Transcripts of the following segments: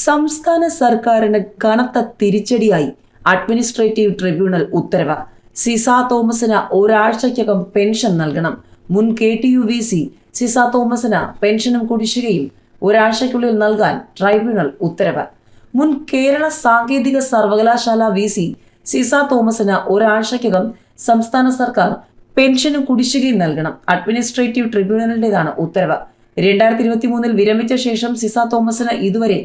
സംസ്ഥാന സർക്കാരിന് കനത്ത തിരിച്ചടിയായി അഡ്മിനിസ്ട്രേറ്റീവ് ട്രിബ്യൂണൽ ഉത്തരവ്. സിസ തോമസിന് ഒരാഴ്ചയ്ക്കകം പെൻഷൻ നൽകണം. മുൻ K T U V C Ciza തോമസിന് പെൻഷനും കുടിശ്ശികയും ഒരാഴ്ചയ്ക്കുള്ളിൽ നൽകാൻ ട്രൈബ്യൂണൽ ഉത്തരവ്. മുൻ കേരള സാങ്കേതിക സർവകലാശാല വി സി സിസ തോമസിന് ഒരാഴ്ചയ്ക്കകം സംസ്ഥാന സർക്കാർ പെൻഷനും കുടിശ്ശികയും നൽകണം. അഡ്മിനിസ്ട്രേറ്റീവ് ട്രിബ്യൂണലിന്റേതാണ് ഉത്തരവ്. രണ്ടായിരത്തി ഇരുപത്തി മൂന്നിൽ വിരമിച്ച ശേഷം സിസ തോമസിന് ഇതുവരെ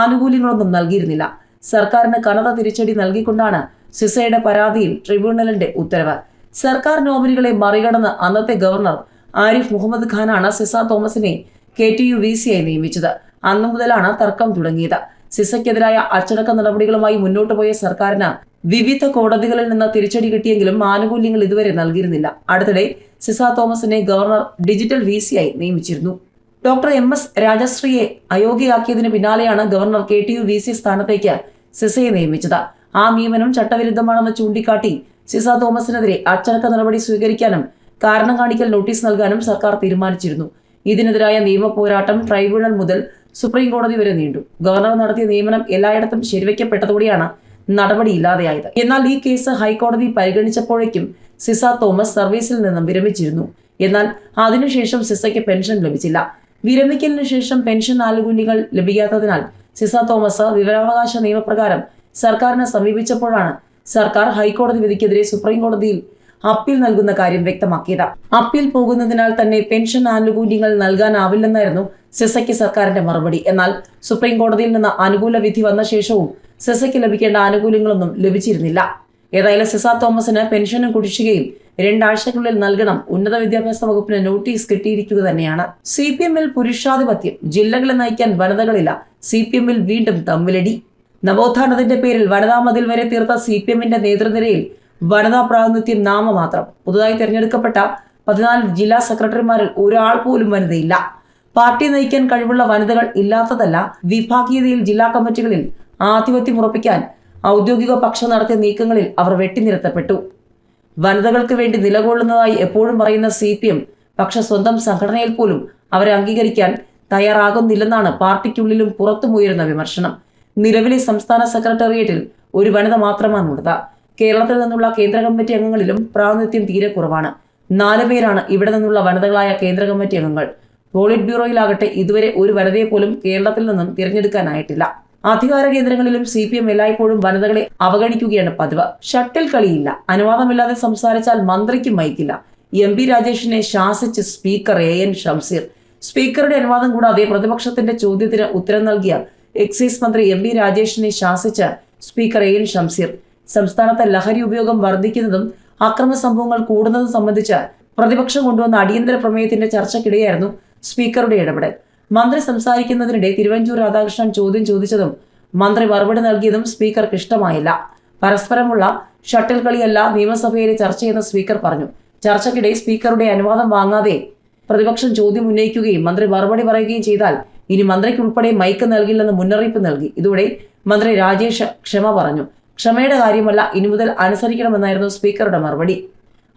ആനുകൂല്യങ്ങളൊന്നും നൽകിയിരുന്നില്ല. സർക്കാരിന് കനത്ത തിരിച്ചടി നൽകിക്കൊണ്ടാണ് സിസയുടെ പരാതിയിൽ ട്രിബ്യൂണലിന്റെ ഉത്തരവ്. സർക്കാർ നോമിനികളെ മറികടന്ന് അന്നത്തെ ഗവർണർ ആരിഫ് മുഹമ്മദ് ഖാനാണ് സിസ തോമസിനെ കെ ടി യു വി സിയായി നിയമിച്ചത്. അന്നു മുതലാണ് തർക്കം തുടങ്ങിയത്. സിസയ്ക്കെതിരായ അച്ചടക്ക നടപടികളുമായി മുന്നോട്ടു പോയ സർക്കാരിന് വിവിധ കോടതികളിൽ നിന്ന് തിരിച്ചടി കിട്ടിയെങ്കിലും ആനുകൂല്യങ്ങൾ ഇതുവരെ നൽകിയിരുന്നില്ല. അടുത്തിടെ സിസ തോമസിനെ ഗവർണർ ഡിജിറ്റൽ വി നിയമിച്ചിരുന്നു. ഡോക്ടർ എം എസ് രാജശ്രീയെ അയോഗ്യയാക്കിയതിന് പിന്നാലെയാണ് governor K T U V C സ്ഥാനത്തേക്ക് സിസയെ നിയമിച്ചത്. ആ നിയമനം ചട്ടവിരുദ്ധമാണെന്ന് ചൂണ്ടിക്കാട്ടി സിസ തോമസിനെതിരെ അച്ചടക്ക നടപടി സ്വീകരിക്കാനും കാരണം കാണിക്കൽ നോട്ടീസ് നൽകാനും സർക്കാർ തീരുമാനിച്ചിരുന്നു. ഇതിനെതിരായ നിയമ പോരാട്ടം ട്രൈബ്യൂണൽ മുതൽ സുപ്രീം കോടതി വരെ നീണ്ടു. ഗവർണർ നടത്തിയ നിയമനം എല്ലായിടത്തും ശരിവയ്ക്കപ്പെട്ടതോടെയാണ് നടപടി ഇല്ലാതെയായത്. എന്നാൽ ഈ കേസ് ഹൈക്കോടതി പരിഗണിച്ചപ്പോഴേക്കും സിസ തോമസ് സർവീസിൽ നിന്നും വിരമിച്ചിരുന്നു. എന്നാൽ അതിനുശേഷം സിസയ്ക്ക് പെൻഷൻ ലഭിച്ചില്ല. വിരമിക്കലിന് ശേഷം പെൻഷൻ ആനുകൂല്യങ്ങൾ ലഭിക്കാത്തതിനാൽ സിസ തോമസ് വിവരാവകാശ നിയമപ്രകാരം സർക്കാരിനെ സമീപിച്ചപ്പോഴാണ് സർക്കാർ ഹൈക്കോടതി വിധിക്കെതിരെ സുപ്രീം കോടതിയിൽ അപ്പീൽ നൽകുന്ന കാര്യം വ്യക്തമാക്കിയത്. അപ്പീൽ പോകുന്നതിനാൽ തന്നെ പെൻഷൻ ആനുകൂല്യങ്ങൾ നൽകാനാവില്ലെന്നായിരുന്നു സിസയ്ക്ക് സർക്കാരിന്റെ മറുപടി. എന്നാൽ സുപ്രീം കോടതിയിൽ നിന്ന് അനുകൂല വിധി വന്ന ശേഷവും സിസയ്ക്ക് ലഭിക്കേണ്ട ആനുകൂല്യങ്ങളൊന്നും ലഭിച്ചിരുന്നില്ല. ഏതായാലും സിസ തോമസിന് പെൻഷനും കുടിശ്ശികയും രണ്ടാഴ്ചക്കുള്ളിൽ നൽകണം. ഉന്നത വിദ്യാഭ്യാസ വകുപ്പിന് നോട്ടീസ് കിട്ടിയിരിക്കുക തന്നെയാണ്. സി പി എമ്മിൽ പുരുഷാധിപത്യം. ജില്ലകളെ നയിക്കാൻ വനിതകളില്ല. സി പി എമ്മിൽ വീണ്ടും തമ്മിലടി. നവോത്ഥാനത്തിന്റെ പേരിൽ വനിതാ മതിൽ വരെ തീർത്ത സി പി എമ്മിന്റെ നേതൃനിരയിൽ വനിതാ പ്രാതിനിധ്യം നാമമാത്രം. പുതുതായി തിരഞ്ഞെടുക്കപ്പെട്ട പതിനാല് ജില്ലാ സെക്രട്ടറിമാരിൽ ഒരാൾ പോലും വനിതയില്ല. പാർട്ടി നയിക്കാൻ കഴിവുള്ള വനിതകൾ ഇല്ലാത്തതല്ല വിഭാഗീയതയിൽ ജില്ലാ കമ്മിറ്റികളിൽ ആധിപത്യം ഉറപ്പിക്കാൻ ഔദ്യോഗിക പക്ഷം നടത്തിയ നീക്കങ്ങളിൽ അവർ വെട്ടിനിരത്തപ്പെട്ടു. വനിതകൾക്ക് വേണ്ടി നിലകൊള്ളുന്നതായി എപ്പോഴും പറയുന്ന സി പി എം പക്ഷെ സ്വന്തം സംഘടനയിൽ പോലും അവരെ അംഗീകരിക്കാൻ തയ്യാറാകുന്നില്ലെന്നാണ് പാർട്ടിക്കുള്ളിലും പുറത്തും ഉയരുന്ന വിമർശനം. നിലവിലെ സംസ്ഥാന സെക്രട്ടേറിയറ്റിൽ ഒരു വനിത മാത്രമാണ് മാത്രമാണുള്ളത് കേരളത്തിൽ നിന്നുള്ള കേന്ദ്ര കമ്മിറ്റി അംഗങ്ങളിലും പ്രാതിനിധ്യം തീരെ കുറവാണ്. നാല് പേരാണ് ഇവിടെ നിന്നുള്ള വനിതകളായ കേന്ദ്ര കമ്മിറ്റി അംഗങ്ങൾ. പോളിറ്റ് ബ്യൂറോയിലാകട്ടെ ഇതുവരെ ഒരു വനിതയെ പോലും കേരളത്തിൽ നിന്നും തിരഞ്ഞെടുക്കാനായിട്ടില്ല. അധികാര കേന്ദ്രങ്ങളിലും സി പി എം എല്ലായ്പ്പോഴും വനിതകളെ അവഗണിക്കുകയാണ് പതിവ്. ഷട്ടിൽ കളിയില്ല. അനുവാദമില്ലാതെ സംസാരിച്ചാൽ മന്ത്രിക്ക് മയക്കില്ല എം പി രാജേഷിനെ ശാസിച്ച് സ്പീക്കർ എ എൻ ഷംസീർ സ്പീക്കറുടെ അനുവാദം കൂടാതെ പ്രതിപക്ഷത്തിന്റെ ചോദ്യത്തിന് ഉത്തരം നൽകിയ എക്സൈസ് മന്ത്രി എം രാജേഷിനെ ശാസിച്ച സ്പീക്കർ എ എൻ ഷംസീർ സംസ്ഥാനത്തെ ലഹരി ഉപയോഗം വർദ്ധിക്കുന്നതും അക്രമ സംഭവങ്ങൾ കൂടുന്നതും സംബന്ധിച്ച് പ്രതിപക്ഷം കൊണ്ടുവന്ന അടിയന്തര പ്രമേയത്തിന്റെ ചർച്ചയ്ക്കിടെയായിരുന്നു സ്പീക്കറുടെ ഇടപെടൽ. മന്ത്രി സംസാരിക്കുന്നതിനിടെ തിരുവഞ്ചൂർ രാധാകൃഷ്ണൻ ചോദ്യം ചോദിച്ചതും മന്ത്രി മറുപടി നൽകിയതും സ്പീക്കർക്ക് ഇഷ്ടമായില്ല. പരസ്പരമുള്ള ഷട്ടിൽ കളിയല്ല നിയമസഭയിലെ ചർച്ചയെന്ന് സ്പീക്കർ പറഞ്ഞു. ചർച്ചയ്ക്കിടെ സ്പീക്കറുടെ അനുവാദം വാങ്ങാതെ പ്രതിപക്ഷം ചോദ്യം ഉന്നയിക്കുകയും മന്ത്രി മറുപടി പറയുകയും ചെയ്താൽ ഇനി മന്ത്രിക്കുൾപ്പെടെ മൈക്ക് നൽകില്ലെന്ന് മുന്നറിയിപ്പ് നൽകി. ഇതോടെ മന്ത്രി രാജേഷ് ക്ഷമ പറഞ്ഞു. ക്ഷമയുടെ കാര്യമല്ല ഇനി മുതൽ അനുസരിക്കണമെന്നായിരുന്നു സ്പീക്കറുടെ മറുപടി.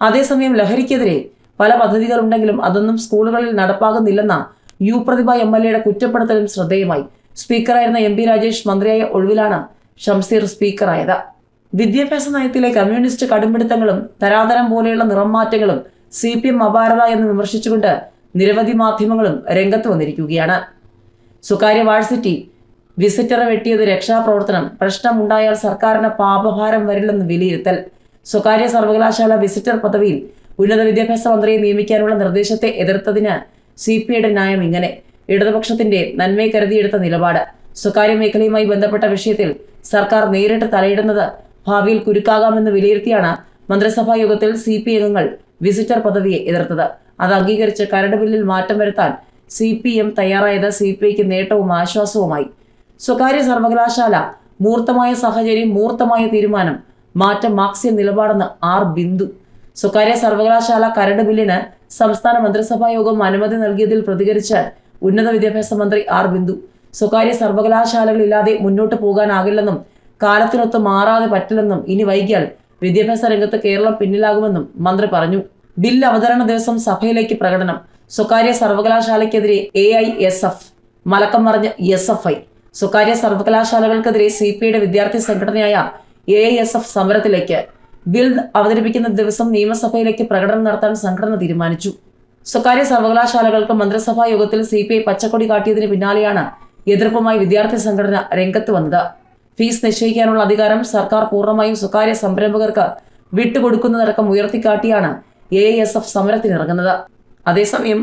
അതേസമയം ലഹരിക്കെതിരെ പല പദ്ധതികളുണ്ടെങ്കിലും അതൊന്നും സ്കൂളുകളിൽ നടപ്പാകുന്നില്ലെന്ന യു പ്രതിഭ എം എൽ എയുടെ കുറ്റപ്പെടുത്തലും ശ്രദ്ധേയമായി. സ്പീക്കറായിരുന്ന എം പി രാജേഷ് മന്ത്രിയായ ഒഴിവിലാണ് ഷംസീർ സ്പീക്കറായത്. വിദ്യാഭ്യാസ നയത്തിലെ കമ്മ്യൂണിസ്റ്റ് കടുംപിടുത്തങ്ങളും തരാതരം പോലെയുള്ള നിറംമാറ്റങ്ങളും സി പി എം അപാരത എന്ന് വിമർശിച്ചുകൊണ്ട് നിരവധി മാധ്യമങ്ങളും രംഗത്ത് വന്നിരിക്കുകയാണ്. സ്വകാര്യ വാഴ്സിറ്റി വിസിറ്ററെ വെട്ടിയത് രക്ഷാപ്രവർത്തനം പ്രശ്നമുണ്ടായാൽ സർക്കാരിന് പാപഭാരം വരില്ലെന്ന് വിലയിരുത്തൽ. സ്വകാര്യ സർവകലാശാല വിസിറ്റർ പദവിയിൽ ഉന്നത വിദ്യാഭ്യാസ മന്ത്രിയെ നിയമിക്കാനുള്ള നിർദ്ദേശത്തെ എതിർത്തതിന് സി പി ഐയുടെ ന്യായം ഇങ്ങനെ. ഇടതുപക്ഷത്തിന്റെ നന്മയെ കരുതിയെടുത്ത നിലപാട്. സ്വകാര്യ മേഖലയുമായി ബന്ധപ്പെട്ട വിഷയത്തിൽ സർക്കാർ നേരിട്ട് തലയിടുന്നത് ഭാവിയിൽ കുരുക്കാകാമെന്ന് വിലയിരുത്തിയാണ് മന്ത്രിസഭാ യോഗത്തിൽ സി പി അംഗങ്ങൾ വിസിറ്റർ പദവിയെ എതിർത്തത്. അത് അംഗീകരിച്ച് കരട് ബില്ലിൽ മാറ്റം വരുത്താൻ സി പി എം തയ്യാറായത് സി പി ഐക്ക് നേട്ടവും ആശ്വാസവുമായി. സ്വകാര്യ സർവകലാശാല മൂർത്തമായ സാഹചര്യം മൂർത്തമായ തീരുമാനം മാറ്റം മാർക്സിയ നിലപാടെന്ന് ആർ ബിന്ദു സ്വകാര്യ സർവകലാശാല കരട് ബില്ലിന് സംസ്ഥാന മന്ത്രിസഭാ യോഗം അനുമതി നൽകിയതിൽ പ്രതികരിച്ച് ഉന്നത വിദ്യാഭ്യാസ മന്ത്രി ആർ ബിന്ദു. സ്വകാര്യ സർവകലാശാലകളില്ലാതെ മുന്നോട്ട് പോകാനാകില്ലെന്നും കാലത്തിനൊത്ത് മാറാതെ പറ്റില്ലെന്നും ഇനി വൈകിയാൽ വിദ്യാഭ്യാസ രംഗത്ത് കേരളം പിന്നിലാകുമെന്നും മന്ത്രി പറഞ്ഞു. ബിൽ അവതരണ ദിവസം സഭയിലേക്ക് പ്രകടനം. സ്വകാര്യ സർവകലാശാലയ്ക്കെതിരെ എ ഐ എസ് എഫ് മലക്കം മറിഞ്ഞ് എസ് എഫ് ഐ സ്വകാര്യ സർവകലാശാലകൾക്കെതിരെ സി പി ഐയുടെ വിദ്യാർത്ഥി സംഘടനയായ എ ഐ എസ് എഫ് സമരത്തിലേക്ക് ബിൽ അവതരിപ്പിക്കുന്ന ദിവസം നിയമസഭയിലേക്ക് പ്രകടനം നടത്താൻ സംഘടന തീരുമാനിച്ചു. സ്വകാര്യ സർവകലാശാലകൾക്ക് മന്ത്രിസഭാ യോഗത്തിൽ സി പി ഐ പച്ചക്കൊടി കാട്ടിയതിന് പിന്നാലെയാണ് എതിർപ്പുമായി വിദ്യാർത്ഥി സംഘടന രംഗത്ത് വന്നത്. ഫീസ് നിശ്ചയിക്കാനുള്ള അധികാരം സർക്കാർ പൂർണമായും സ്വകാര്യ സംരംഭകർക്ക് വിട്ടുകൊടുക്കുന്നതടക്കം ഉയർത്തിക്കാട്ടിയാണ് എ ഐ എസ് എഫ് സമരത്തിനിറങ്ങുന്നത്. അതേസമയം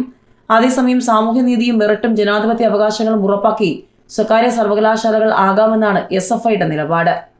അതേസമയം സാമൂഹ്യനീതിയും മെറിട്ടും ജനാധിപത്യ അവകാശങ്ങളും ഉറപ്പാക്കി സ്വകാര്യ സർവകലാശാലകൾ ആകാമെന്നാണ് എസ് എഫ് ഐയുടെ നിലപാട്.